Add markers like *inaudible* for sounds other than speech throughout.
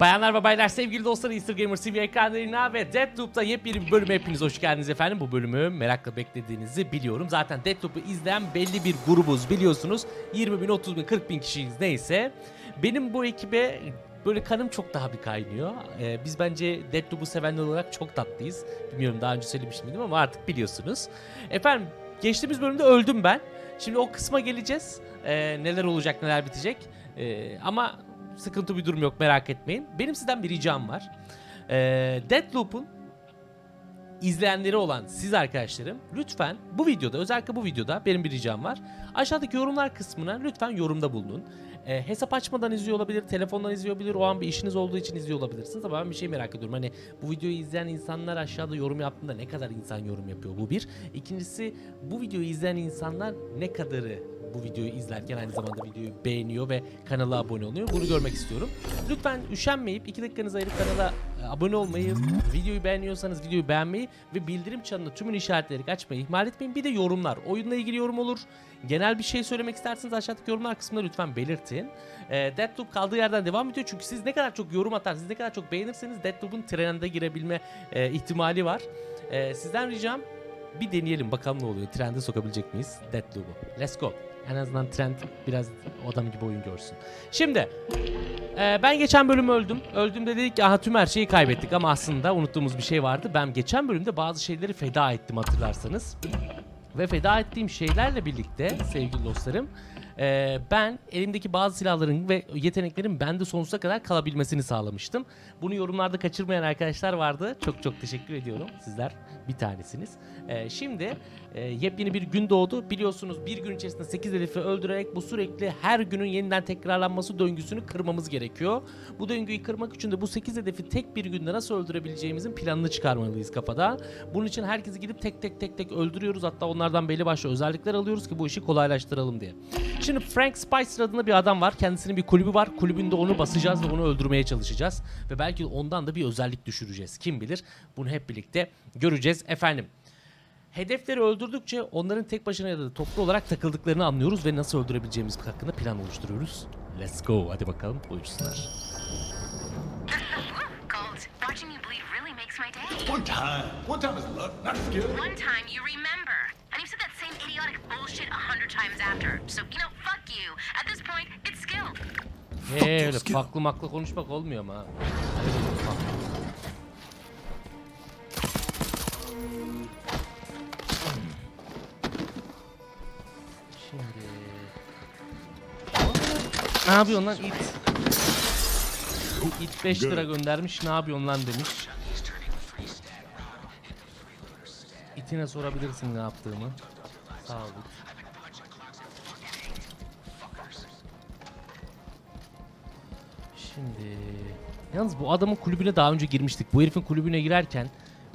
Bayanlar ve baylar, sevgili dostlar, Easter Gamer TV ekranlarına ve Deathloop'ta yepyeni bir bölüme hepiniz hoş geldiniz efendim. Bu bölümü merakla beklediğinizi biliyorum. Zaten Deathloop'u izleyen belli bir grubuz biliyorsunuz. 20 bin, 30 bin, 40 bin kişiyiz neyse. Benim bu ekibe böyle kanım çok daha bir kaynıyor. Ee, biz bence Deathloop'u sevenler olarak çok tatlıyız. Bilmiyorum daha önce söylemiş miydim ama artık biliyorsunuz. Efendim geçtiğimiz bölümde öldüm ben. Şimdi o kısma geleceğiz. Ee, neler olacak, neler bitecek. Ee, ama sıkıntı bir durum yok merak etmeyin. Benim sizden bir ricam var. Ee, Deathloop'un izleyenleri olan siz arkadaşlarım lütfen bu videoda özellikle bu videoda benim bir ricam var. Aşağıdaki yorumlar kısmına lütfen yorumda bulunun. Ee, hesap açmadan izliyor olabilir, telefondan izliyor olabilir, o an bir işiniz olduğu için izliyor olabilirsiniz ama ben bir şey merak ediyorum. Hani bu videoyu izleyen insanlar aşağıda yorum yaptığında ne kadar insan yorum yapıyor bu bir. İkincisi bu videoyu izleyen insanlar ne kadarı bu videoyu izlerken aynı zamanda videoyu beğeniyor ve kanala abone oluyor. Bunu görmek istiyorum. Lütfen üşenmeyip 2 dakikanızı ayırıp kanala e, abone olmayı, videoyu beğeniyorsanız videoyu beğenmeyi ve bildirim çanını tümünü işaretleyerek açmayı ihmal etmeyin. Bir de yorumlar. Oyunla ilgili yorum olur. Genel bir şey söylemek isterseniz aşağıdaki yorumlar kısmına lütfen belirtin. E, Deathloop kaldığı yerden devam ediyor. Çünkü siz ne kadar çok yorum atarsınız, ne kadar çok beğenirseniz Deathloop'un trendine girebilme e, ihtimali var. E, sizden ricam bir deneyelim bakalım ne oluyor. Trende sokabilecek miyiz Deathloop'u? Let's go. En azından trend biraz adam gibi oyun görsün. Şimdi e, ben geçen bölüm öldüm. Öldüğümde dedik ki aha tüm her şeyi kaybettik ama aslında unuttuğumuz bir şey vardı. Ben geçen bölümde bazı şeyleri feda ettim hatırlarsanız. Ve feda ettiğim şeylerle birlikte sevgili dostlarım e, ben elimdeki bazı silahların ve yeteneklerin bende sonsuza kadar kalabilmesini sağlamıştım. Bunu yorumlarda kaçırmayan arkadaşlar vardı. Çok çok teşekkür ediyorum. Sizler bir tanesiniz. E, şimdi e, yepyeni bir gün doğdu. Biliyorsunuz bir gün içerisinde 8 hedefi öldürerek bu sürekli her günün yeniden tekrarlanması döngüsünü kırmamız gerekiyor. Bu döngüyü kırmak için de bu 8 hedefi tek bir günde nasıl öldürebileceğimizin planını çıkarmalıyız kafada. Bunun için herkesi gidip tek tek tek tek öldürüyoruz. Hatta onlardan belli başlı özellikler alıyoruz ki bu işi kolaylaştıralım diye. Şimdi Frank Spicer adında bir adam var. Kendisinin bir kulübü var. Kulübünde onu basacağız ve onu öldürmeye çalışacağız. Ve belki ondan da bir özellik düşüreceğiz. Kim bilir? Bunu hep birlikte göreceğiz efendim. Hedefleri öldürdükçe onların tek başına ya da toplu olarak takıldıklarını anlıyoruz ve nasıl öldürebileceğimiz hakkında plan oluşturuyoruz. Let's go. Hadi bakalım buyursunlar. Gold, watching you bleed really makes my day. One time. One time is luck, not skill. One time you remember. And you've said that same idiotic bullshit a hundred times after. So, you know, fuck you. At this point, it's skill. He öyle faklı maklı konuşmak olmuyor ama ha. Şimdi... Ne yapıyorsun lan it? İt 5 lira göndermiş ne yapıyorsun lan demiş. İtine sorabilirsin ne yaptığımı. Sağ. Şimdi yalnız bu adamın kulübüne daha önce girmiştik. Bu herifin kulübüne girerken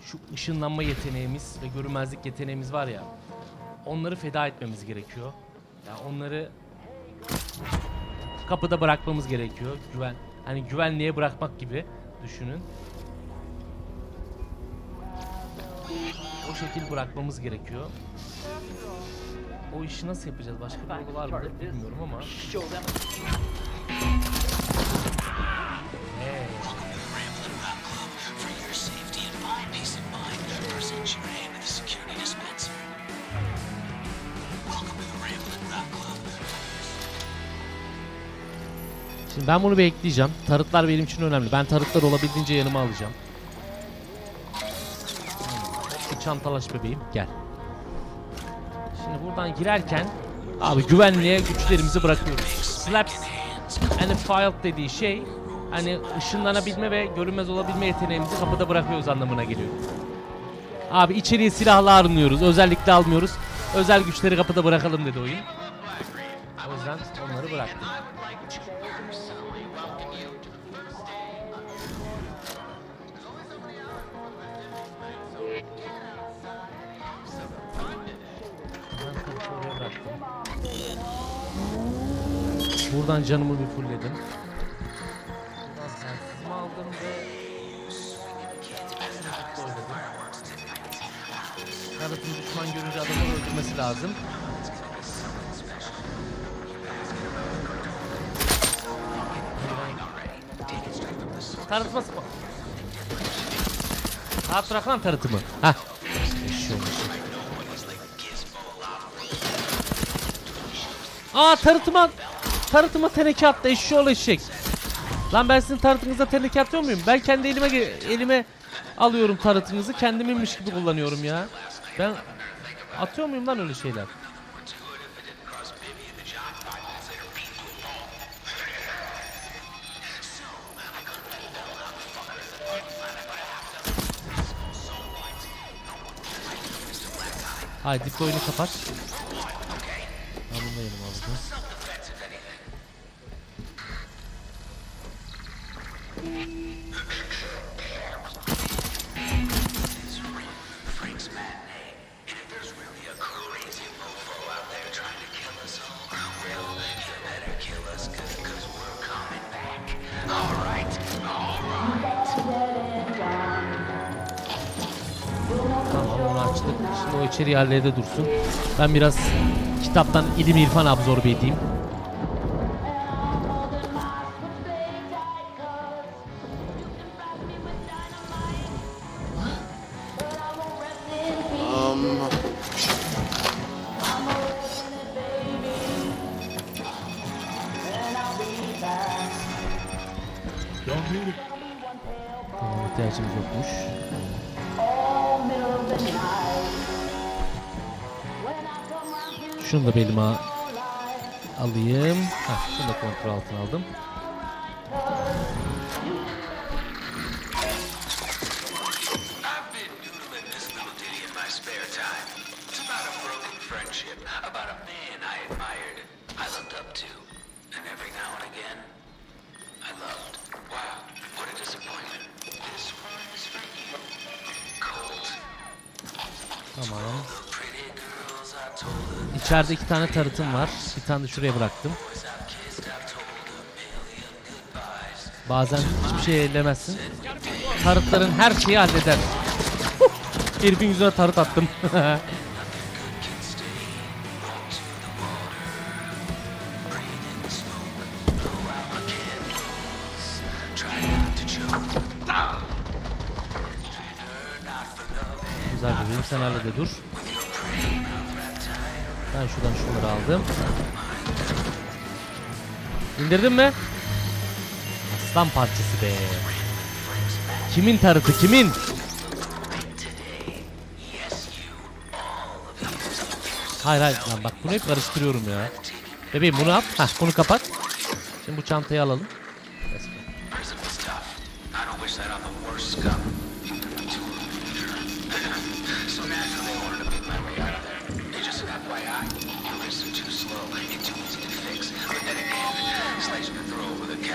şu ışınlanma yeteneğimiz ve görünmezlik yeteneğimiz var ya. Onları feda etmemiz gerekiyor. Ya onları kapıda bırakmamız gerekiyor. Güven hani güvenliğe bırakmak gibi düşünün. O şekil bırakmamız gerekiyor. O işi nasıl yapacağız? Başka bir yolu var mı bilmiyorum ama. Hey. Şimdi ben bunu bir ekleyeceğim. Tarıtlar benim için önemli. Ben tarıtlar olabildiğince yanıma alacağım. Şu çantalaş bebeğim gel. Buradan girerken abi güvenliğe güçlerimizi bırakıyoruz. Slaps and filed dediği şey hani ışınlanabilme ve görünmez olabilme yeteneğimizi kapıda bırakıyoruz anlamına geliyor. Abi içeriye silahla arınıyoruz. Özellikle almıyoruz. Özel güçleri kapıda bırakalım dedi oyun. O yüzden onları bıraktım. Buradan canımı bir fullledim. Buradan telsizimi aldım ve. Kanatın düşman görünce adamı öldürmesi lazım. Tarıtma sıkma. Rahat bırak lan tarıtımı. Hah. Aa tarıtıma tarıtıma teneke attı eşşoğlu eşek. Lan ben sizin tarıtınıza teneke atıyor muyum? Ben kendi elime elime alıyorum tarıtınızı kendiminmiş gibi kullanıyorum ya. Ben atıyor muyum lan öyle şeyler? Haydi dip oyunu kapat. İçeri yerlerde dursun. Ben biraz kitaptan ilim irfan absorbe edeyim. İhtiyacımız yokmuş. Şunu da belime alayım. Heh, şunu da kontrol altına aldım. İçeride iki tane tarıtım var. Bir tane de şuraya bıraktım. Bazen hiçbir şey ellemezsin. Tarıtların her şeyi halleder. Herifin yüzüne tarıt attım. *laughs* Güzel bebeğim sen hallede dur. Ben şuradan şunları aldım. İndirdin mi? Aslan parçası be. Kimin tarıtı kimin? Hayır hayır lan bak bunu hep karıştırıyorum ya. Bebeğim bunu yap. Hah bunu kapat. Şimdi bu çantayı alalım. Let's go.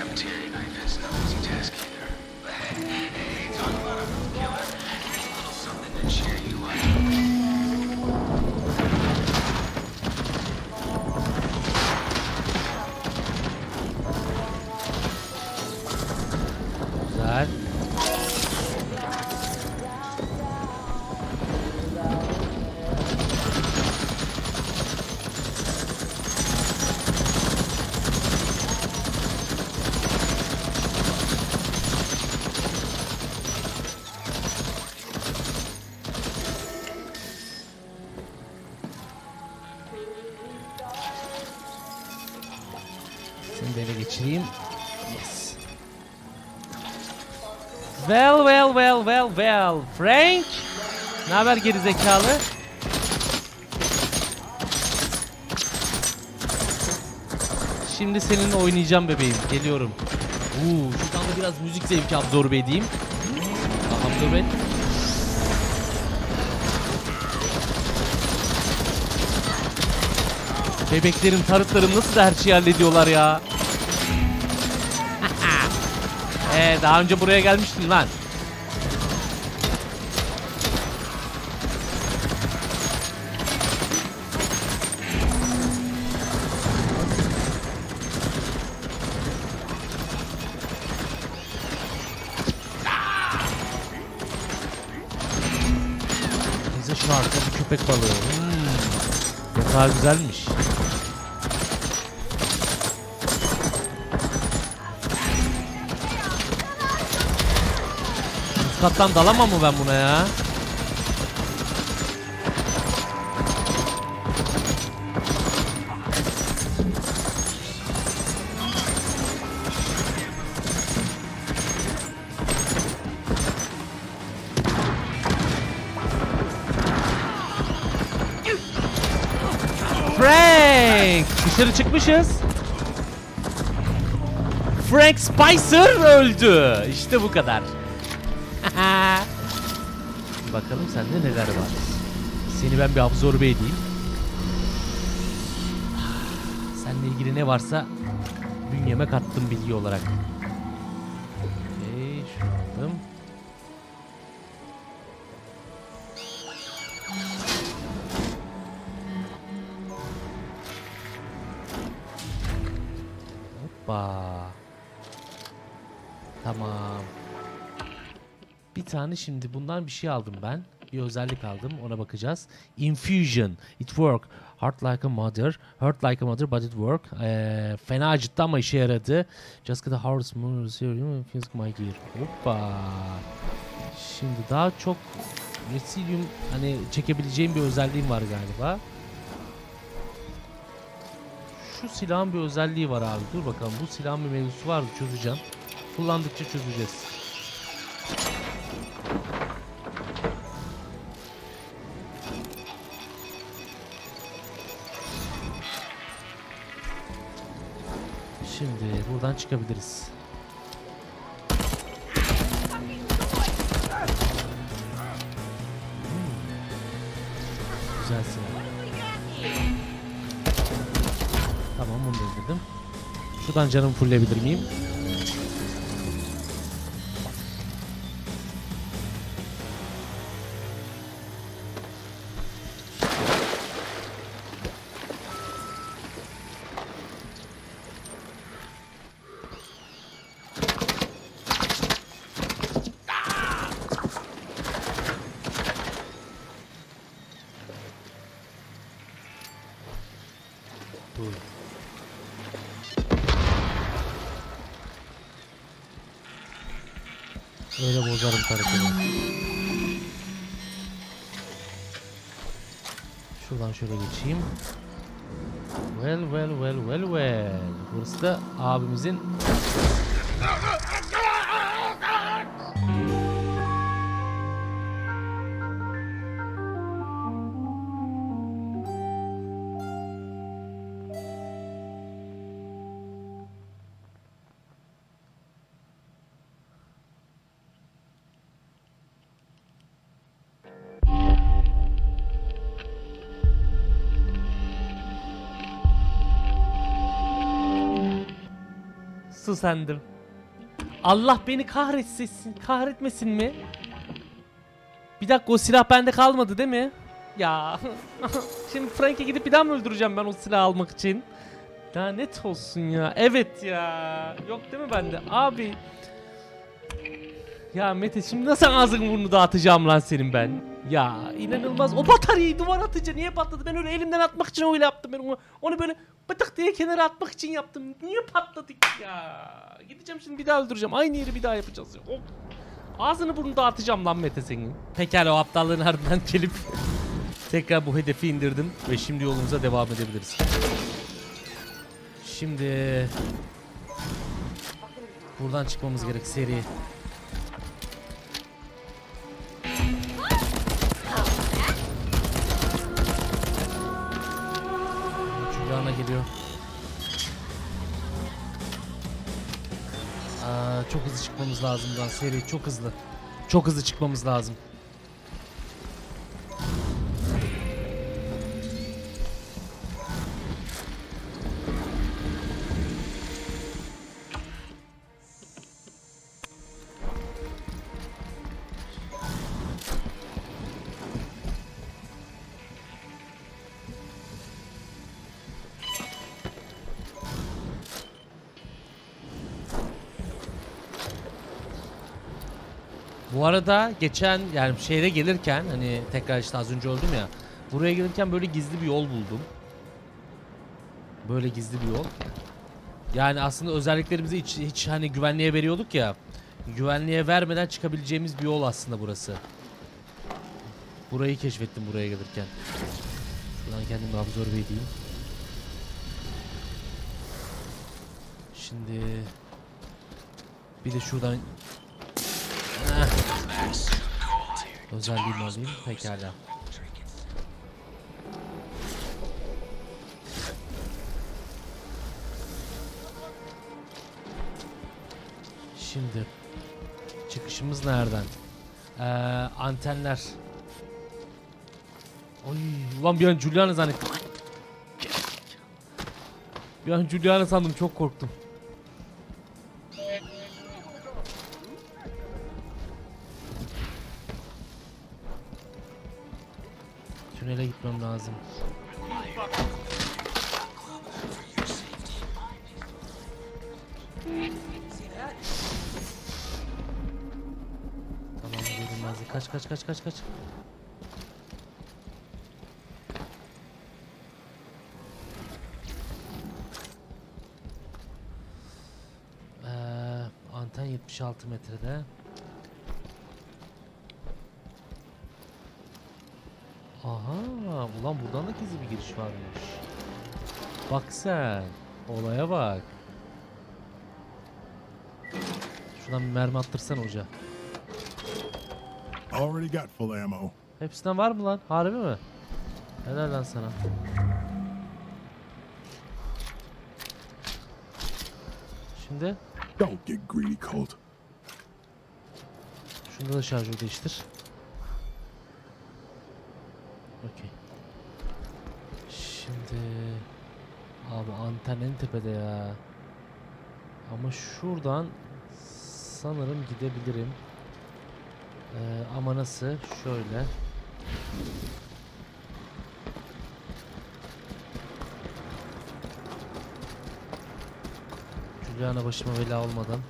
Cafeteria Well well well well well. Frank. Ne haber geri zekalı? Şimdi seninle oynayacağım bebeğim. Geliyorum. Uuu şuradan da biraz müzik zevki absorbe edeyim. Absorbe et. Bebeklerim, tarıtlarım nasıl da her şeyi hallediyorlar ya. Ee, daha önce buraya gelmiştin lan. Bize şu arkada bir köpek balığı. Hmm. Yatağı güzelmiş. Kattan dalamam mı ben buna ya? Frank! Dışarı çıkmışız. Frank Spicer öldü. İşte bu kadar. Sende neler var. Seni ben bir absorbe edeyim. Seninle ilgili ne varsa bünyeme kattım bilgi olarak. Okey, şunu aldım. Hoppa. Tamam. Bir tane şimdi bundan bir şey aldım ben. Bir özellik aldım. Ona bakacağız. Infusion. It work. Heart like a mother. Hurt like a mother but it work. Ee, fena acıttı ama işe yaradı. Just get a horse moon serum infuse my gear. Hoppa. Şimdi daha çok Resilium hani çekebileceğim bir özelliğim var galiba. Şu silahın bir özelliği var abi. Dur bakalım bu silahın bir mevzusu var mı çözeceğim. Kullandıkça çözeceğiz. Şimdi buradan çıkabiliriz. Hmm. Güzel silah. Tamam bunu da. Şuradan canımı fullleyebilir miyim? Bozarım karakterimi. Şuradan şöyle geçeyim. Well well well well well. Burası da abimizin susandım. Allah beni kahretsin, kahretmesin mi? Bir dakika o silah bende kalmadı değil mi? Ya *laughs* şimdi Frank'e gidip bir daha mı öldüreceğim ben o silahı almak için? Lanet olsun ya. Evet ya. Yok değil mi bende? Abi. Ya Mete şimdi nasıl ağzını burnunu dağıtacağım lan senin ben? Ya inanılmaz. O bataryayı duvar atınca niye patladı? Ben öyle elimden atmak için öyle yaptım. Ben onu, onu böyle bıtık diye kenara atmak için yaptım. Niye patladık ya? Gideceğim şimdi bir daha öldüreceğim. Aynı yeri bir daha yapacağız ya. Of. Ağzını burnunu dağıtacağım lan Mete senin. Pekala o aptallığın ardından gelip *laughs* tekrar bu hedefi indirdim ve şimdi yolumuza devam edebiliriz. Şimdi buradan çıkmamız gerek seri. Çok hızlı çıkmamız lazım buradan seri çok hızlı. Çok hızlı çıkmamız lazım. Bu arada geçen yani şehre gelirken hani tekrar işte az önce öldüm ya. Buraya gelirken böyle gizli bir yol buldum. Böyle gizli bir yol. Yani aslında özelliklerimizi hiç, hiç hani güvenliğe veriyorduk ya. Güvenliğe vermeden çıkabileceğimiz bir yol aslında burası. Burayı keşfettim buraya gelirken. Şuradan kendimi absorbe edeyim. Şimdi bir de şuradan özelliğimi alayım. Pekala. Şimdi çıkışımız nereden? Ee, antenler. Oy, ulan bir an Julian'ı zannettim. Bir an Julian'ı sandım çok korktum. Kaç kaç kaç kaç kaç. Ee, anten 76 metrede. Aha, ulan buradan da gizli bir giriş varmış. Bak sen, olaya bak. Şuradan bir mermi attırsana hoca. Already got full ammo. Hepsinden var mı lan? Harbi mi? Helal lan sana. Şimdi Don't get greedy, Colt. şunda da şarjör değiştir. Okey. Şimdi abi anten en tepede ya. Ama şuradan sanırım gidebilirim. Ee, ama nasıl? Şöyle. Juliana başıma bela olmadan.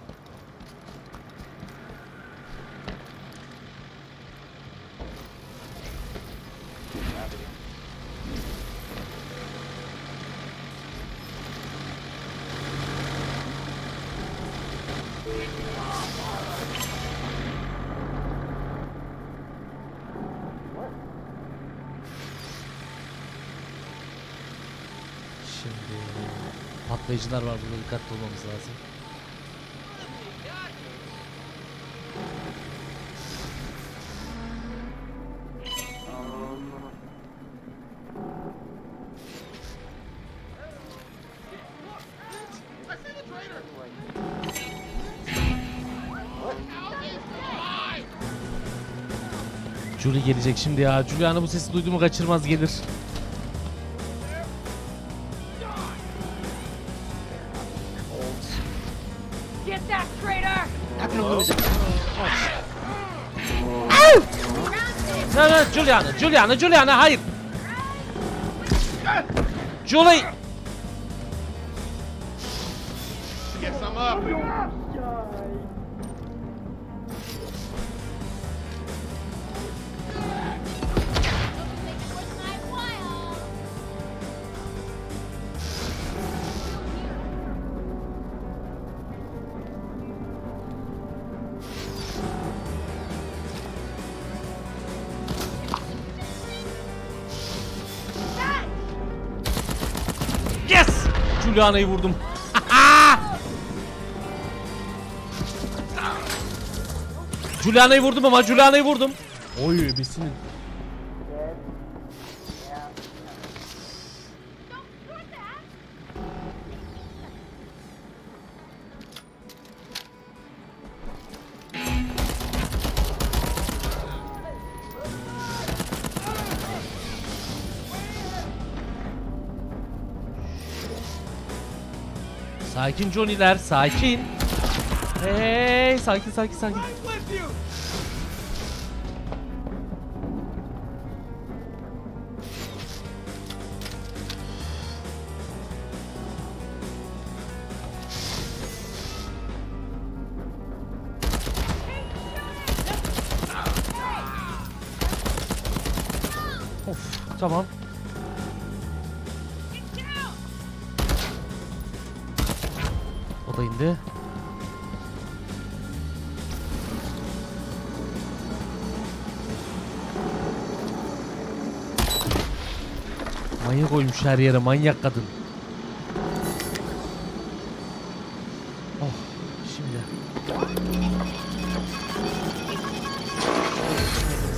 Şimdi patlayıcılar var burada dikkatli olmamız lazım. Julie gelecek şimdi ya. Juliana bu sesi duyduğumu kaçırmaz gelir. Juliana, Juliana, Juliana, hayır. Julie. Juliana'yı vurdum. *laughs* Juliana'yı vurdum ama Juliana'yı vurdum. Oy besinin. Sakin Johnny'ler, sakin. Hey, sakin sakin sakin. Of, tamam. Koymuş her yere manyak kadın. Oh şimdi.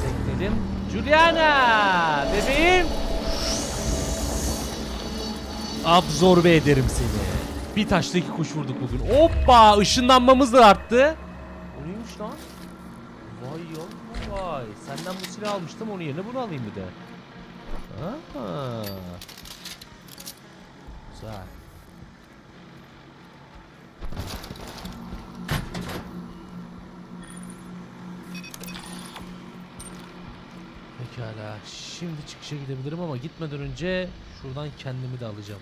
Sekledim. Juliana bebeğim. Absorbe ederim seni. Bir taşla iki kuş vurduk bugün. Hoppa ışınlanmamız da arttı. O neymiş lan? Vay yavrum vay. Senden bu silahı almıştım onun yerine bunu alayım bir de. Pekala. Şimdi çıkışa gidebilirim ama gitmeden önce şuradan kendimi de alacağım.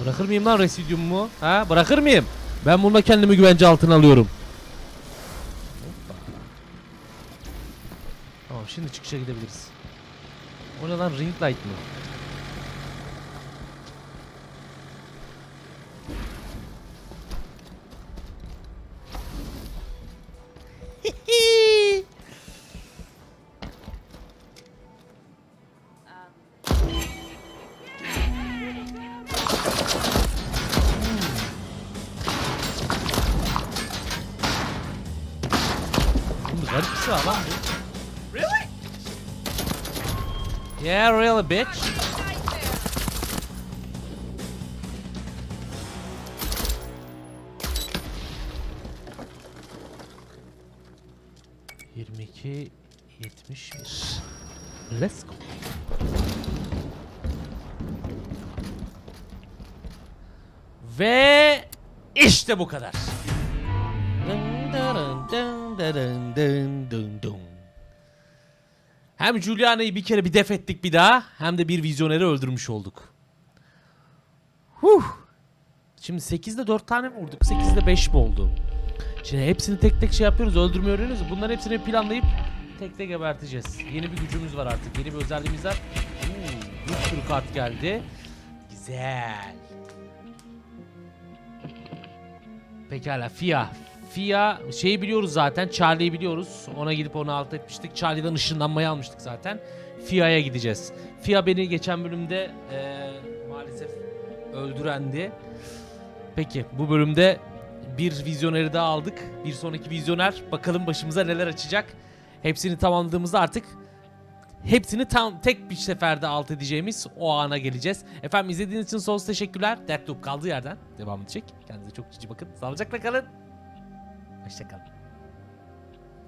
Bırakır mıyım lan residyumumu? Ha? Bırakır mıyım? Ben bununla kendimi güvence altına alıyorum. Çıkışa gidebiliriz. O ne lan ring light mı? Yeah, really bitch. Yirmi iki, yetmiş bir. Let's go. Ve işte bu kadar. Dın dırın dın dırın dın dın dın. Hem Juliana'yı bir kere bir def ettik bir daha hem de bir vizyoneri öldürmüş olduk. Huh. Şimdi 8'de 4 tane mi vurduk? 8'de 5 mi oldu? Şimdi hepsini tek tek şey yapıyoruz, öldürmeyi öğreniyoruz. Bunların hepsini planlayıp tek tek geberteceğiz. Yeni bir gücümüz var artık. Yeni bir özelliğimiz var. Oo, bir sürü kart geldi. Güzel. Pekala Fia. Fia şeyi biliyoruz zaten. Charlie'yi biliyoruz. Ona gidip onu alt etmiştik. Charlie'den ışınlanmayı almıştık zaten. Fia'ya gideceğiz. Fia beni geçen bölümde eee, maalesef öldürendi. Peki bu bölümde bir vizyoneri daha aldık. Bir sonraki vizyoner bakalım başımıza neler açacak. Hepsini tamamladığımızda artık hepsini tam tek bir seferde alt edeceğimiz o ana geleceğiz. Efendim izlediğiniz için sonsuz teşekkürler. Deathloop kaldığı yerden devam edecek. Kendinize çok cici bakın. Sağlıcakla kalın. Hoşçakalın.